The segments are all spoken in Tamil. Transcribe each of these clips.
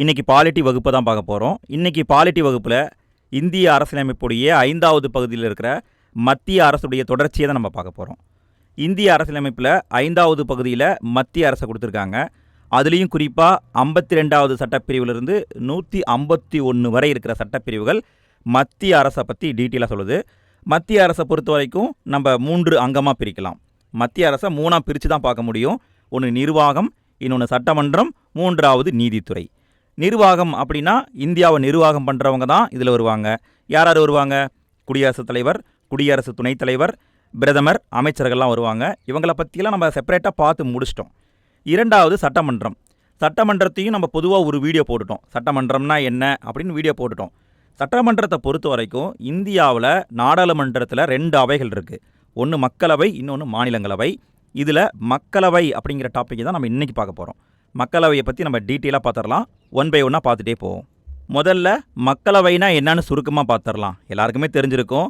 இன்றைக்கி பாலிட்டி வகுப்பு தான் பார்க்க போகிறோம் இன்றைக்கி பாலிட்டி வகுப்பில் இந்திய அரசியலமைப்புடைய ஐந்தாவது பகுதியில் இருக்கிற மத்திய அரசுடைய தொடர்ச்சியை தான் நம்ம பார்க்க போகிறோம் இந்திய அரசியலமைப்பில் ஐந்தாவது பகுதியில் மத்திய அரசை கொடுத்துருக்காங்க. அதுலேயும் குறிப்பாக ஐம்பத்தி ரெண்டாவது சட்டப்பிரிவிலிருந்து நூற்றி ஐம்பத்தி ஒன்று வரை இருக்கிற சட்டப்பிரிவுகள் மத்திய அரசை பற்றி டீட்டெயிலாக சொல்லுது. மத்திய அரசை பொறுத்த வரைக்கும் நம்ம மூன்று அங்கமாக பிரிக்கலாம். மத்திய அரசை மூணாக பிரித்து தான் பார்க்க முடியும். ஒன்று நிர்வாகம் இன்னொன்று சட்டமன்றம் மூன்றாவது நீதித்துறை. நிர்வாகம் அப்படின்னா இந்தியாவை நிர்வாகம் பண்ணுறவங்க தான் இதில் வருவாங்க. யார் யார் வருவாங்க? குடியரசுத் தலைவர் குடியரசு துணைத் தலைவர் பிரதமர் அமைச்சர்கள்லாம் வருவாங்க. இவங்களை பற்றியெல்லாம் நம்ம செப்பரேட்டாக பார்த்து முடிச்சிட்டோம். இரண்டாவது சட்டமன்றம். சட்டமன்றத்தையும் நம்ம பொதுவாக ஒரு வீடியோ போட்டுட்டோம். சட்டமன்றம்னா என்ன அப்படின்னு வீடியோ போட்டுட்டோம். சட்டமன்றத்தை பொறுத்த வரைக்கும் இந்தியாவில் நாடாளுமன்றத்தில் ரெண்டு அவைகள் இருக்குது ஒன்று மக்களவை இன்னொன்று மாநிலங்களவை. இதில் மக்களவை அப்படிங்கிற டாப்பிக்கை தான் நம்ம இன்றைக்கி பார்க்க போகிறோம் மக்களவையை பற்றி நம்ம டீட்டெயிலாக பார்த்துடலாம் ஒன் பை ஒன்னாக பார்த்துட்டே போவோம். முதல்ல மக்களவைனா என்னன்னு சுருக்கமாக பார்த்துடலாம் எல்லாருக்குமே தெரிஞ்சிருக்கும்.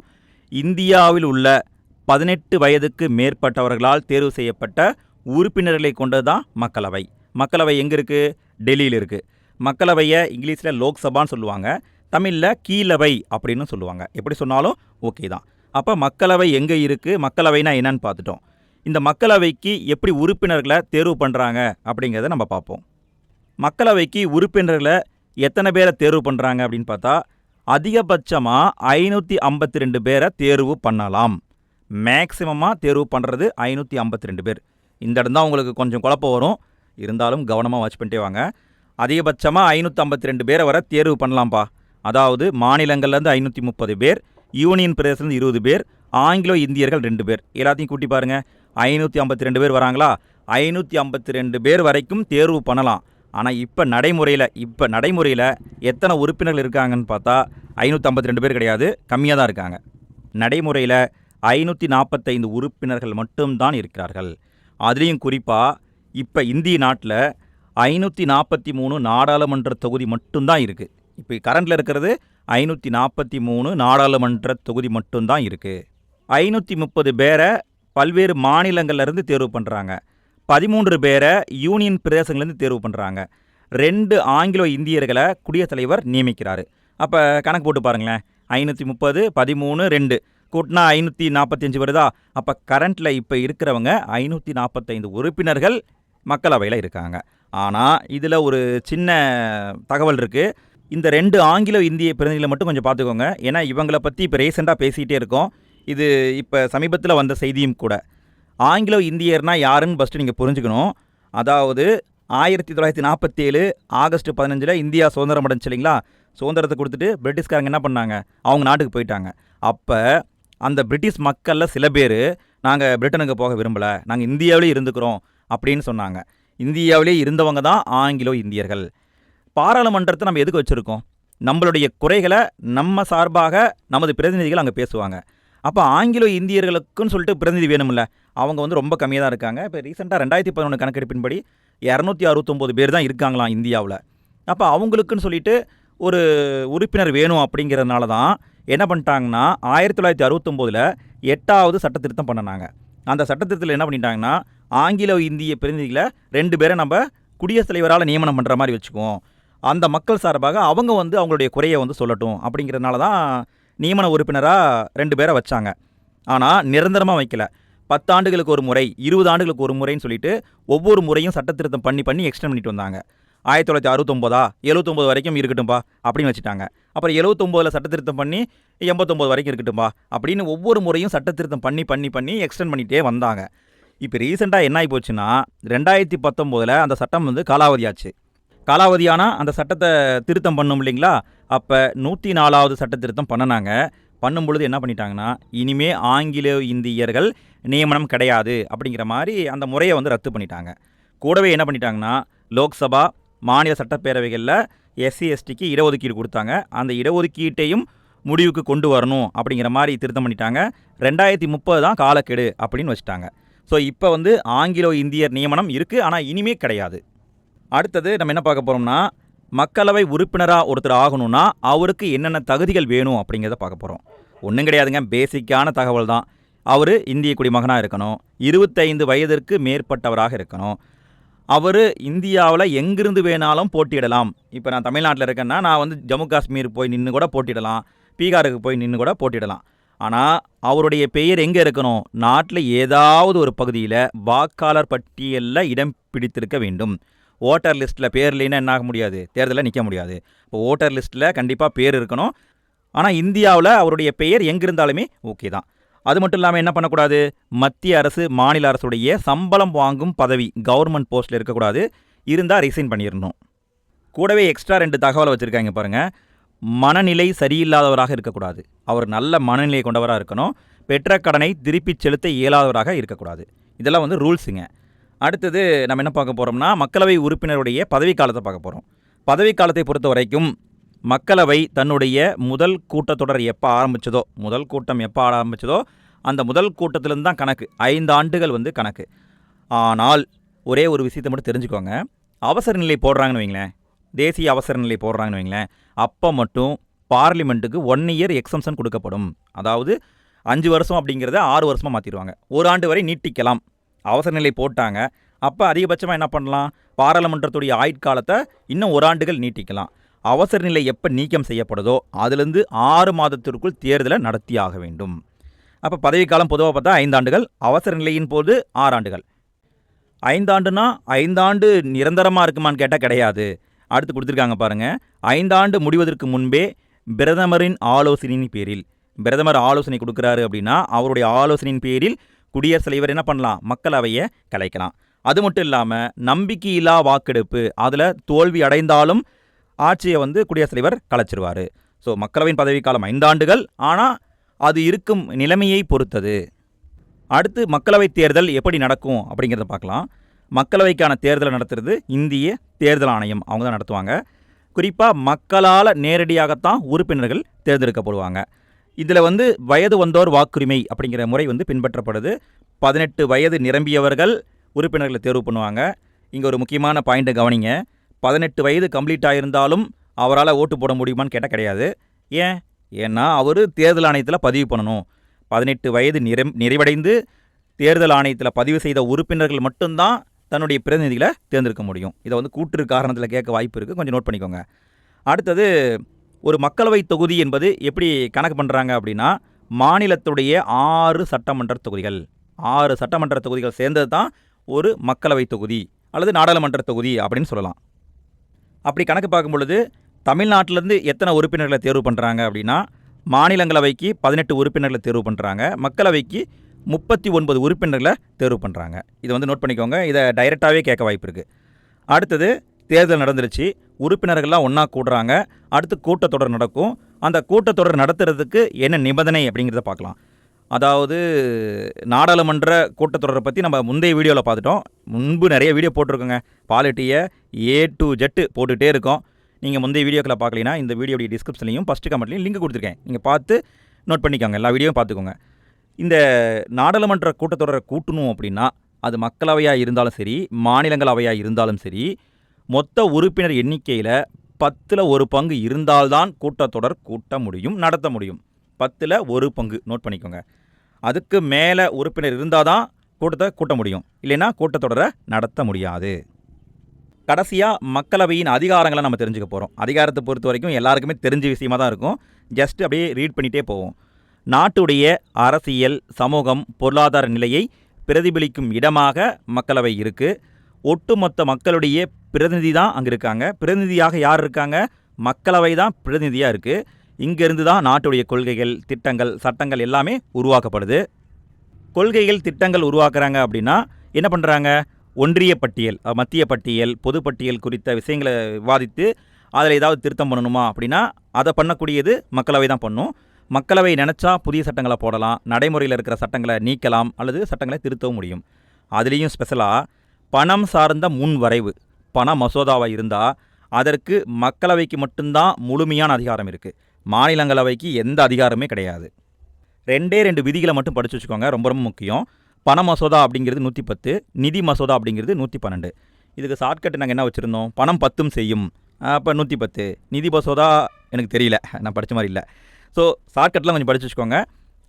இந்தியாவில் உள்ள பதினெட்டு வயதுக்கு மேற்பட்டவர்களால் தேர்வு செய்யப்பட்ட உறுப்பினர்களை கொண்டது தான் மக்களவை. மக்களவை எங்கே இருக்குது டெல்லியில் இருக்குது மக்களவையை இங்கிலீஷில் லோக்சபான்னு சொல்லுவாங்க. தமிழில் கீழவை அப்படின்னு சொல்லுவாங்க. எப்படி சொன்னாலும் ஓகே தான். அப்போ மக்களவை எங்கே இருக்குது மக்களவைனா என்னன்னு பார்த்துட்டோம் இந்த மக்களவைக்கு எப்படி உறுப்பினர்களை தேர்வு பண்ணுறாங்க அப்படிங்கிறத நம்ம பார்ப்போம். மக்களவைக்கு உறுப்பினர்களை எத்தனை பேரை தேர்வு பண்ணுறாங்க அப்படின்னு பார்த்தா அதிகபட்சமாக ஐநூற்றி ஐம்பத்தி ரெண்டு பேரை தேர்வு பண்ணலாம். மேக்சிமமாக தேர்வு பண்ணுறது ஐநூற்றி ஐம்பத்தி ரெண்டு பேர். இந்த இடம் தான் உங்களுக்கு கொஞ்சம் குழப்பம் வரும். இருந்தாலும் கவனமாக வாட்ச் பண்ணிட்டே வாங்க. அதிகபட்சமாக ஐநூற்றி ஐம்பத்தி ரெண்டு பேரை வர தேர்வு பண்ணலாம்ப்பா. அதாவது மாநிலங்கள்லேருந்து ஐநூற்றி முப்பது பேர் யூனியன் பிரதேசத்துலேருந்து இருபது பேர் ஆங்கிலோ இந்தியர்கள் ரெண்டு பேர். எல்லாத்தையும் கூட்டி பாருங்கள் ஐநூற்றி ஐம்பத்தி ரெண்டு பேர் வராங்களா? ஐநூற்றி ஐம்பத்தி ரெண்டு பேர் வரைக்கும் தேர்வு பண்ணலாம். ஆனால் இப்போ நடைமுறையில் இப்போ நடைமுறையில் எத்தனை உறுப்பினர்கள் இருக்காங்கன்னு பார்த்தா ஐநூற்றி ஐம்பத்தி ரெண்டு பேர் கிடையாது. கம்மியாக தான் இருக்காங்க. நடைமுறையில் ஐநூற்றி நாற்பத்தைந்து உறுப்பினர்கள் மட்டும்தான் இருக்கிறார்கள். அதுலேயும் குறிப்பாக இப்போ இந்திய நாட்டில் ஐநூற்றி நாற்பத்தி மூணு நாடாளுமன்ற தொகுதி மட்டும்தான் இருக்குது இப்போ கரண்டில் இருக்கிறது ஐநூற்றி நாற்பத்தி மூணு நாடாளுமன்ற தொகுதி மட்டும்தான் இருக்குது ஐநூற்றி முப்பது பேரை பல்வேறு மாநிலங்கள்லேருந்து தேர்வு பண்ணுறாங்க பதிமூன்று பேரை யூனியன் பிரதேசங்கள்லேருந்து தேர்வு பண்ணுறாங்க ரெண்டு ஆங்கிலோ இந்தியர்களை குடியரசுத் தலைவர் நியமிக்கிறார். அப்போ கணக்கு போட்டு பாருங்களேன். ஐநூற்றி முப்பது பதிமூணு ரெண்டு. கூட்டினா ஐநூற்றி நாற்பத்தஞ்சு வருதா? அப்போ கரண்ட்டில் இப்போ இருக்கிறவங்க ஐநூற்றி நாற்பத்தைந்து உறுப்பினர்கள் மக்களவையில் இருக்காங்க. ஆனால் இதில் ஒரு சின்ன தகவல் இருக்குது இந்த ரெண்டு ஆங்கிலோ இந்திய பிரதிநிதிகளை மட்டும் கொஞ்சம் பார்த்துக்கோங்க. ஏன்னா இவங்களை பற்றி இப்போ ரீசெண்டாக பேசிகிட்டே இருக்கோம். இது இப்போ சமீபத்தில் வந்த செய்தியும் கூட. ஆங்கிலோ இந்தியர்னால் யாருன்னு ஃபஸ்ட்டு நீங்கள் புரிஞ்சுக்கணும். அதாவது ஆயிரத்தி தொள்ளாயிரத்தி நாற்பத்தேழு ஆகஸ்ட் பதினஞ்சில் இந்தியா சுதந்திரம் அடைஞ்சு இல்லைங்களா? சுதந்திரத்தை கொடுத்துட்டு பிரிட்டிஷ்காரங்க என்ன பண்ணாங்க? அவங்க நாட்டுக்கு போயிட்டாங்க. அப்போ அந்த பிரிட்டிஷ் மக்களில் சில பேர் நாங்கள் பிரிட்டனுக்கு போக விரும்பலை நாங்கள் இந்தியாவிலே இருந்துக்கிறோம் அப்படின்னு சொன்னாங்க. இந்தியாவிலே இருந்தவங்க தான் ஆங்கிலோ இந்தியர்கள். பாராளுமன்றத்தை நம்ம எதுக்கு வச்சுருக்கோம்? நம்மளுடைய குறைகளை நம்ம சார்பாக நமது பிரதிநிதிகள் அங்கே பேசுவாங்க. அப்போ ஆங்கிலோ இந்தியர்களுக்குன்னு சொல்லிட்டு பிரதிநிதி வேணும்ல. அவங்க வந்து ரொம்ப கம்மியாக தான் இருக்காங்க. இப்போ ரீசெண்டாக ரெண்டாயிரத்தி பதினொன்று கணக்கெடுப்பின்படி இரநூத்தி அறுபத்தொம்போது பேர் தான் இருக்காங்களாம் இந்தியாவில். அப்போ அவங்களுக்குன்னு சொல்லிட்டு ஒரு உறுப்பினர் வேணும் அப்படிங்கிறதுனால தான் என்ன பண்ணிட்டாங்கன்னா ஆயிரத்தி தொள்ளாயிரத்தி அறுபத்தொம்போதில் எட்டாவது சட்ட திருத்தம் பண்ணினாங்க. அந்த சட்டத்திருத்தத்தில் என்ன பண்ணிட்டாங்கன்னா ஆங்கிலோ இந்திய பிரதிநிதிகளை ரெண்டு பேரை நம்ம குடியரசுத் தலைவரால் நியமனம் பண்ணுற மாதிரி வச்சுக்குவோம். அந்த மக்கள் சார்பாக அவங்க வந்து அவங்களுடைய குறையை வந்து சொல்லட்டும் அப்படிங்கிறதுனால தான் நியமன உறுப்பினராக ரெண்டு பேரை வச்சாங்க. ஆனால் நிரந்தரமாக வைக்கல. பத்தாண்டுகளுக்கு ஒரு முறை இருபது ஆண்டுகளுக்கு ஒரு முறைன்னு சொல்லிட்டு ஒவ்வொரு முறையும் சட்டத்திருத்தம் பண்ணி பண்ணி எக்ஸ்டெண்ட் பண்ணிட்டு வந்தாங்க. ஆயிரத்தி தொள்ளாயிரத்தி அறுபத்தொம்போதா? எழுபத்தொம்போது வரைக்கும் இருக்கட்டும்பா அப்படின்னு வச்சுட்டாங்க. அப்புறம் எழுபத்தொம்போதில் சட்டத்திருத்தம் பண்ணி எண்பத்தொம்போது வரைக்கும் இருக்கட்டும்பா அப்படின்னு ஒவ்வொரு முறையும் சட்டத்திருத்தம் பண்ணி பண்ணி பண்ணி எக்ஸ்டெண்ட் பண்ணிகிட்டே வந்தாங்க. இப்போ ரீசெண்டாக என்ன ஆகி போச்சுன்னா ரெண்டாயிரத்தி பத்தொம்போதில் அந்த சட்டம் வந்து காலாவதியாச்சு. காலாவதியானா அந்த சட்டத்தை திருத்தம் பண்ணும் இல்லைங்களா? அப்போ நூற்றி நாலாவது சட்ட திருத்தம் பண்ணினாங்க. பண்ணும் பொழுது என்ன பண்ணிட்டாங்கன்னா இனிமே ஆங்கில இந்தியர்கள் நியமனம் கிடையாது அப்படிங்கிற மாதிரி அந்த முறையை வந்து ரத்து பண்ணிட்டாங்க. கூடவே என்ன பண்ணிட்டாங்கன்னா லோக்சபா மாநில சட்டப்பேரவைகளில் எஸ்சி எஸ்டிக்கு இடஒதுக்கீடு கொடுத்தாங்க. அந்த இடஒதுக்கீட்டையும் முடிவுக்கு கொண்டு வரணும் அப்படிங்கிற மாதிரி திருத்தம் பண்ணிட்டாங்க. ரெண்டாயிரத்தி முப்பது தான் காலக்கெடு அப்படின்னு வச்சுட்டாங்க. ஸோ இப்போ வந்து ஆங்கிலோ இந்தியர் நியமனம் இருக்குது ஆனால் இனிமே கிடையாது. அடுத்தது நம்ம என்ன பார்க்க போகிறோம்னா மக்களவை உறுப்பினராக ஒருத்தர் ஆகணும்னா அவருக்கு என்னென்ன தகுதிகள் வேணும் அப்படிங்கிறத பார்க்க போகிறோம் ஒன்றும் கிடையாதுங்க பேசிக்கான தகவல் தான். அவர் இந்திய குடிமகனாக இருக்கணும். இருபத்தைந்து வயதிற்கு மேற்பட்டவராக இருக்கணும். அவர் இந்தியாவில் எங்கிருந்து வேணாலும் போட்டியிடலாம். இப்போ நான் தமிழ்நாட்டில் இருக்கேன்னா நான் வந்து ஜம்மு காஷ்மீர் போய் நின்று கூட போட்டியிடலாம். பீகாருக்கு போய் நின்று கூட போட்டியிடலாம். ஆனால் அவருடைய பெயர் எங்கே இருக்கணும்? நாட்டில் ஏதாவது ஒரு பகுதியில் வாக்காளர் பட்டியலில் இடம் பிடித்திருக்க வேண்டும். ஓட்டர் லிஸ்ட்டில் பேர் இல்லைன்னா என்ன ஆக முடியாது? தேர்தலில் நிற்க முடியாது. இப்போ ஓட்டர் லிஸ்ட்டில் கண்டிப்பாக பேர் இருக்கணும். ஆனால் இந்தியாவில் அவருடைய பெயர் எங்கே இருந்தாலுமே ஓகே தான். அது மட்டும் இல்லாமல் என்ன பண்ணக்கூடாது? மத்திய அரசு மாநில அரசுடைய சம்பளம் வாங்கும் பதவி கவர்மெண்ட் போஸ்ட்டில் இருக்கக்கூடாது. இருந்தால் ரிசைன் பண்ணிடணும் கூடவே எக்ஸ்ட்ரா ரெண்டு தகவலை வச்சுருக்காங்க பாருங்கள் மனநிலை சரியில்லாதவராக இருக்கக்கூடாது. அவர் நல்ல மனநிலை கொண்டவராக இருக்கணும். பெற்ற கடனை திருப்பிச் செலுத்த இயலாதவராக இருக்கக்கூடாது. இதெல்லாம் வந்து ரூல்ஸுங்க. அடுத்தது நம்ம என்ன பார்க்க போகிறோம்னா மக்களவை உறுப்பினருடைய பதவிக்காலத்தை பார்க்க போகிறோம் பதவி காலத்தை பொறுத்த வரைக்கும் மக்களவை தன்னுடைய முதல் கூட்டத்தொடர் எப்போ ஆரம்பிச்சதோ முதல் கூட்டம் எப்போ ஆரம்பித்ததோ அந்த முதல் கூட்டத்திலேருந்து தான் கணக்கு ஐந்து ஆண்டுகள் வந்து கணக்கு. ஆனால் ஒரே ஒரு விஷயத்தை மட்டும் தெரிஞ்சுக்கோங்க. அவசர நிலை போடுறாங்கன்னு வைங்களேன். தேசிய அவசர நிலை போடுறாங்கன்னு வைங்களேன். அப்போ மட்டும் பார்லிமெண்ட்டுக்கு ஒன் இயர் எக்ஸம்ஷன் கொடுக்கப்படும். அதாவது அஞ்சு வருஷம் அப்படிங்கிறத ஆறு வருஷமாக மாற்றிடுவாங்க ஒரு ஆண்டு வரை நீட்டிக்கலாம். அவசர நிலை போட்டாங்க. அப்போ அதிகபட்சமாக என்ன பண்ணலாம்? பாராளுமன்றத்துடைய ஆயுட்காலத்தை இன்னும் ஒரு ஆண்டுகள் நீட்டிக்கலாம். அவசர நிலை எப்போ நீக்கம் செய்யப்படுதோ அதுலேருந்து ஆறு மாதத்திற்குள் தேர்தலை நடத்தி ஆக வேண்டும். அப்போ பதவிக்காலம் பொதுவாக பார்த்தா ஐந்தாண்டுகள் அவசர நிலையின் போது ஆறாண்டுகள் ஐந்தாண்டுனா ஐந்தாண்டு நிரந்தரமாக இருக்குமான்னு கேட்டால் கிடையாது. அடுத்து கொடுத்துருக்காங்க பாருங்கள் ஐந்தாண்டு முடிவதற்கு முன்பே பிரதமரின் ஆலோசனையின் பேரில் பிரதமர் ஆலோசனை கொடுக்குறாரு அப்படின்னா அவருடைய ஆலோசனையின் பேரில் குடியரசுத் தலைவர் என்ன பண்ணலாம்? மக்களவையை கலைக்கலாம். அது மட்டும் இல்லாமல் நம்பிக்கையில்லா வாக்கெடுப்பு அதில் தோல்வி அடைந்தாலும் ஆட்சியை வந்து குடியரசுத் தலைவர் கலைச்சிருவார். ஸோ மக்களவையின் பதவிக்காலம் ஐந்தாண்டுகள் ஆனால் அது இருக்கும் நிலைமையை பொறுத்தது. அடுத்து மக்களவைத் தேர்தல் எப்படி நடக்கும் அப்படிங்கிறத பார்க்கலாம். மக்களவைக்கான தேர்தலை நடத்துறது இந்திய தேர்தல் ஆணையம். அவங்க தான் நடத்துவாங்க. குறிப்பாக மக்களால் நேரடியாகத்தான் உறுப்பினர்கள் தேர்ந்தெடுக்கப்படுவாங்க. இதில் வந்து வயது வந்தோர் வாக்குரிமை அப்படிங்கிற முறை வந்து பின்பற்றப்படுது. பதினெட்டு வயது நிரம்பியவர்கள் உறுப்பினர்களை தேர்வு பண்ணுவாங்க. இங்கே ஒரு முக்கியமான பாயிண்ட்டை கவனிங்க. பதினெட்டு வயது கம்ப்ளீட் ஆகியிருந்தாலும் அவரால் ஓட்டு போட முடியுமான்னு கேட்டால் கிடையாது. ஏன்? ஏன்னா அவர் தேர்தல் ஆணையத்தில் பதிவு பண்ணணும். பதினெட்டு வயது நிறை நிறைவடைந்து தேர்தல் ஆணையத்தில் பதிவு செய்த உறுப்பினர்கள் மட்டும்தான் தன்னுடைய பிரதிநிதிகளை தேர்ந்தெடுக்க முடியும். இதை வந்து கூற்று காரணத்தில் கேட்க வாய்ப்பு இருக்குது கொஞ்சம் நோட் பண்ணிக்கோங்க. அடுத்தது ஒரு மக்களவை தொகுதி என்பது எப்படி கணக்கு பண்ணுறாங்க அப்படின்னா மாநிலத்துடைய ஆறு சட்டமன்ற தொகுதிகள். ஆறு சட்டமன்ற தொகுதிகள் சேர்ந்தது தான் ஒரு மக்களவை தொகுதி அல்லது நாடாளுமன்ற தொகுதி அப்படின்னு சொல்லலாம். அப்படி கணக்கு பார்க்கும் பொழுது தமிழ்நாட்டிலேருந்து எத்தனை உறுப்பினர்களை தேர்வு பண்ணுறாங்க அப்படின்னா மாநிலங்களவைக்கு பதினெட்டு உறுப்பினர்களை தேர்வு பண்ணுறாங்க மக்களவைக்கு முப்பத்தி ஒன்பது உறுப்பினர்களை தேர்வு பண்ணுறாங்க இதை வந்து நோட் பண்ணிக்கோங்க. இதை டைரெக்டாகவே கேட்க வாய்ப்பு இருக்குது அடுத்தது தேர்தல் நடந்துருச்சு. உறுப்பினர்கள்லாம் ஒன்றா கூடுறாங்க. அடுத்து கூட்டத்தொடர் நடக்கும். அந்த கூட்டத்தொடர் நடத்துறதுக்கு என்ன நிபந்தனை அப்படிங்கிறத பார்க்கலாம். அதாவது நாடாளுமன்ற கூட்டத்தொடரை பற்றி நம்ம முந்தைய வீடியோவில் பார்த்துட்டோம். முன்பு நிறைய வீடியோ போட்டிருக்கோங்க. பாலிட்டியை ஏ டு ஜெட்டு போட்டுகிட்டே இருக்கோம். நீங்கள் முந்தைய வீடியோக்களை பார்க்கலனா இந்த வீடியோடைய டிஸ்கிரிப்ஷன்லையும் ஃபஸ்ட்டு கமெண்ட்லையும் லிங்க் கொடுத்துருக்கேன். நீங்கள் பார்த்து நோட் பண்ணிக்கோங்க. எல்லா வீடியோவும் பார்த்துக்கோங்க. இந்த நாடாளுமன்ற கூட்டத்தொடரை கூட்டணும் அப்படின்னா அது மக்களவையாக இருந்தாலும் சரி மாநிலங்களவையாக இருந்தாலும் சரி மொத்த உறுப்பினர் எண்ணிக்கையில் பத்தில் ஒரு பங்கு இருந்தால்தான் கூட்டத்தொடர் கூட்ட முடியும் நடத்த முடியும். பத்தில் ஒரு பங்கு நோட் பண்ணிக்கோங்க. அதுக்கு மேலே உறுப்பினர் இருந்தால் தான் கூட்டத்தை கூட்ட முடியும். இல்லைன்னா கூட்டத்தொடரை நடத்த முடியாது. கடைசியாக மக்களவையின் அதிகாரங்களை நம்ம தெரிஞ்சுக்க போகிறோம் அதிகாரத்தை பொறுத்த வரைக்கும் எல்லாருக்குமே தெரிஞ்ச விஷயமாக தான் இருக்கும். ஜஸ்ட் அப்படியே ரீட் பண்ணிகிட்டே போவோம். நாட்டுடைய அரசியல் சமூகம் பொருளாதார நிலையை பிரதிபலிக்கும் இடமாக மக்களவை இருக்குது ஒட்டுமொத்த மக்களுடைய பிரதிநிதி தான் அங்கே இருக்காங்க பிரதிநிதியாக யார் இருக்காங்க? மக்களவை தான் பிரதிநிதியாக இருக்குது இங்கேருந்து தான் நாட்டுடைய கொள்கைகள் திட்டங்கள் சட்டங்கள் எல்லாமே உருவாக்கப்படுது. கொள்கைகள் திட்டங்கள் உருவாக்குறாங்க அப்படின்னா என்ன பண்ணுறாங்க ஒன்றிய பட்டியல் மத்திய பட்டியல் பொதுப்பட்டியல் குறித்த விஷயங்களை விவாதித்து அதில் ஏதாவது திருத்தம் பண்ணணுமா அப்படின்னா அதை பண்ணக்கூடியது மக்களவை தான் பண்ணும். மக்களவை நினச்சா புதிய சட்டங்களை போடலாம். நடைமுறையில் இருக்கிற சட்டங்களை நீக்கலாம் அல்லது சட்டங்களை திருத்தவும் முடியும். அதுலேயும் ஸ்பெஷலாக பணம் சார்ந்த முன் வரைவு பண மசோதாவாக இருந்தால் அதற்கு மக்களவைக்கு மட்டும்தான் முழுமையான அதிகாரம் இருக்குது மாநிலங்களவைக்கு எந்த அதிகாரமே கிடையாது. ரெண்டே ரெண்டு விதிகளை மட்டும் படித்து வச்சுக்கோங்க ரொம்ப ரொம்ப முக்கியம். பண மசோதா அப்படிங்கிறது நூற்றி பத்து நிதி மசோதா அப்படிங்கிறது நூற்றி பன்னெண்டு இதுக்கு ஷார்ட்கட் நாங்கள் என்ன வச்சுருந்தோம்? பணம் பத்தும் செய்யும். அப்போ நூற்றி பத்து நிதி மசோதா எனக்கு தெரியல நான் படித்த மாதிரி இல்லை. ஸோ ஷார்ட்கட்லாம் கொஞ்சம் படித்து வச்சுக்கோங்க.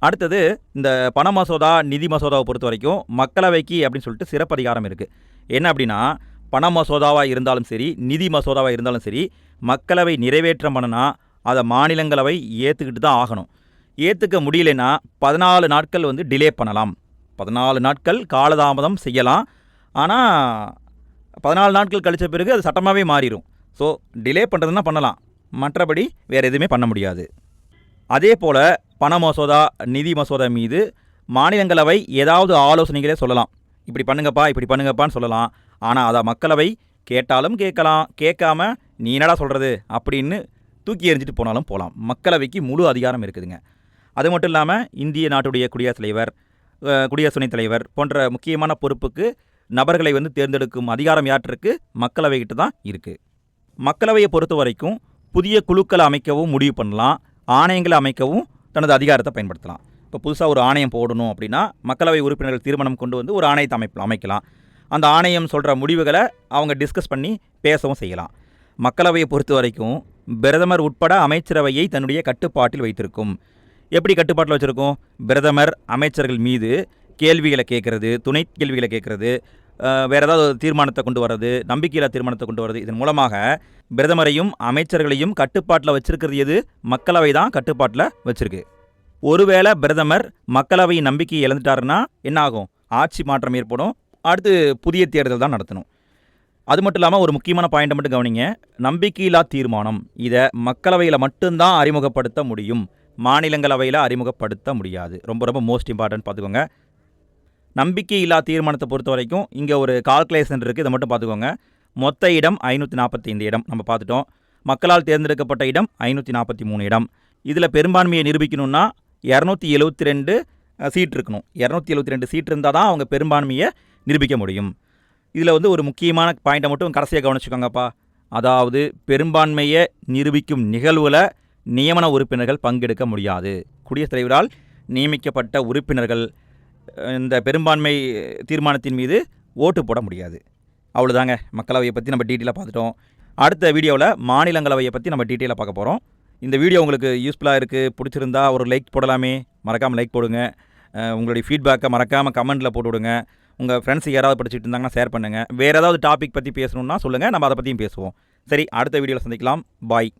அடுத்தது இந்த பண மசோதா நிதி மசோதாவை பொறுத்த வரைக்கும் மக்களவைக்கு அப்படின்னு சொல்லிட்டு சிறப்பு அதிகாரம் இருக்குது என்ன அப்படின்னா பண மசோதாவாக இருந்தாலும் சரி நிதி மசோதாவாக இருந்தாலும் சரி மக்களவை நிறைவேற்றம் பண்ணனா அதை மாநிலங்களவை ஏற்றுக்கிட்டு தான் ஆகணும். ஏற்றுக்க முடியலைன்னா பதினாலு நாட்கள் வந்து டிலே பண்ணலாம். பதினாலு நாட்கள் காலதாமதம் செய்யலாம். ஆனால் பதினாலு நாட்கள் கழித்த பிறகு அது சட்டமாகவே மாறிடும் ஸோ டிலே பண்ணுறதுனா பண்ணலாம். மற்றபடி வேறு எதுவுமே பண்ண முடியாது. அதே போல் பண மசோதா நிதி மசோதா மீது மாநிலங்களவை ஏதாவது ஆலோசனைகளே சொல்லலாம். இப்படி பண்ணுங்கப்பா இப்படி பண்ணுங்கப்பான்னு சொல்லலாம். ஆனால் அதை மக்களவை கேட்டாலும் கேட்கலாம் கேட்காம நீ என்னடா சொல்கிறது அப்படின்னு தூக்கி எறிஞ்சிட்டு போனாலும் போகலாம் மக்களவைக்கு முழு அதிகாரம் இருக்குதுங்க. அது மட்டும் இல்லாமல் இந்திய நாட்டுடைய குடியரசுத் தலைவர் குடியரசு துணைத் தலைவர் போன்ற முக்கியமான பொறுப்புக்கு நபர்களை வந்து தேர்ந்தெடுக்கும் அதிகாரம் யாற்றிருக்கு? மக்களவைகிட்ட தான் இருக்குது மக்களவையை பொறுத்த வரைக்கும் புதிய குழுக்களை அமைக்கவும் முடிவு பண்ணலாம் ஆணையங்களை அமைக்கவும் தனது அதிகாரத்தை பயன்படுத்தலாம். இப்போ புதுசாக ஒரு ஆணையம் போடணும் அப்படின்னா மக்களவை உறுப்பினர்கள் தீர்மானம் கொண்டு வந்து ஒரு ஆணையத்தை அமைப்பலாம் அமைக்கலாம். அந்த ஆணையம் சொல்கிற முடிவுகளை அவங்க டிஸ்கஸ் பண்ணி பேசவும் செய்யலாம். மக்களவையை பொறுத்த வரைக்கும் பிரதமர் உட்பட அமைச்சரவையை தன்னுடைய கட்டுப்பாட்டில் வைத்திருக்கும். எப்படி கட்டுப்பாட்டில் வச்சுருக்கோம்? பிரதமர் அமைச்சர்கள் மீது கேள்விகளை கேட்குறது துணை கேள்விகளை கேட்குறது வேறு ஏதாவது தீர்மானத்தை கொண்டு வர்றது நம்பிக்கையில்லா தீர்மானத்தை கொண்டு வர்றது இதன் மூலமாக பிரதமரையும் அமைச்சர்களையும் கட்டுப்பாட்டில் வச்சுருக்கிறது எது? மக்களவை தான் கட்டுப்பாட்டில் வச்சுருக்கு. ஒருவேளை பிரதமர் மக்களவை நம்பிக்கை இழந்துட்டாருன்னா என்ன ஆகும் ஆட்சி மாற்றம் ஏற்படும். அடுத்து புதிய தேர்தல் தான் நடத்தணும். அது மட்டும் இல்லாமல் ஒரு முக்கியமான பாயிண்ட்டை மட்டும் கவனிங்க. நம்பிக்கையில்லா தீர்மானம். இதை மக்களவையில் மட்டும்தான் அறிமுகப்படுத்த முடியும். மாநிலங்களவையில் அறிமுகப்படுத்த முடியாது. ரொம்ப ரொம்ப மோஸ்ட் இம்பார்ட்டன்ட் பார்த்துக்கோங்க. நம்பிக்கையில்லா தீர்மானத்தை பொறுத்த வரைக்கும் இங்கே ஒரு கால்குலேஷன் இருக்குது இதை மட்டும் பார்த்துக்கோங்க. மொத்த இடம் ஐநூற்றி நாற்பத்தைந்து இடம். நம்ம பார்த்துட்டோம். மக்களால் தேர்ந்தெடுக்கப்பட்ட இடம் ஐநூற்றி நாற்பத்தி மூணு இடம். இதில் பெரும்பான்மையை நிரூபிக்கணும்னா இரநூத்தி எழுபத்தி ரெண்டு சீட் இருக்கணும். இரநூத்தி எழுபத்தி ரெண்டு சீட் இருந்தால் தான் அவங்க பெரும்பான்மையை நிரூபிக்க முடியும். இதில் வந்து ஒரு முக்கியமான பாயிண்ட்டை மட்டும் கடைசியாக கவனிச்சுக்கோங்கப்பா. அதாவது பெரும்பான்மையை நிரூபிக்கும் நிகழ்வில் நியமன உறுப்பினர்கள் பங்கெடுக்க முடியாது. குடியரசுத் தலைவரால் நியமிக்கப்பட்ட உறுப்பினர்கள் இந்த பெரும்பான்மை தீர்மானத்தின் மீது ஓட்டு போட முடியாது. அவ்வளோதாங்க மக்களவையை பற்றி நம்ம டீட்டெயிலாக பார்த்துட்டோம். அடுத்த வீடியோவில் மாநிலங்களவையை பற்றி நம்ம டீட்டெயிலாக பார்க்க போகிறோம் இந்த வீடியோ உங்களுக்கு யூஸ்ஃபுல்லாக இருக்குது பிடிச்சிருந்தா ஒரு லைக் போடலாமே. மறக்காமல் லைக் போடுங்க. உங்களுடைய ஃபீட்பேக்கை மறக்காமல் கமெண்ட்டில் போட்டு விடுங்க உங்கள் ஃப்ரெண்ட்ஸ் யாராவது படிச்சுட்டு இருந்தாங்கன்னா ஷேர் பண்ணுங்கள் வேறு ஏதாவது டாபிக் பற்றி பேசணுன்னா சொல்லுங்கள் நம்ம அதை பற்றியும் பேசுவோம். சரி அடுத்த வீடியோவில் சந்திக்கலாம். பாய்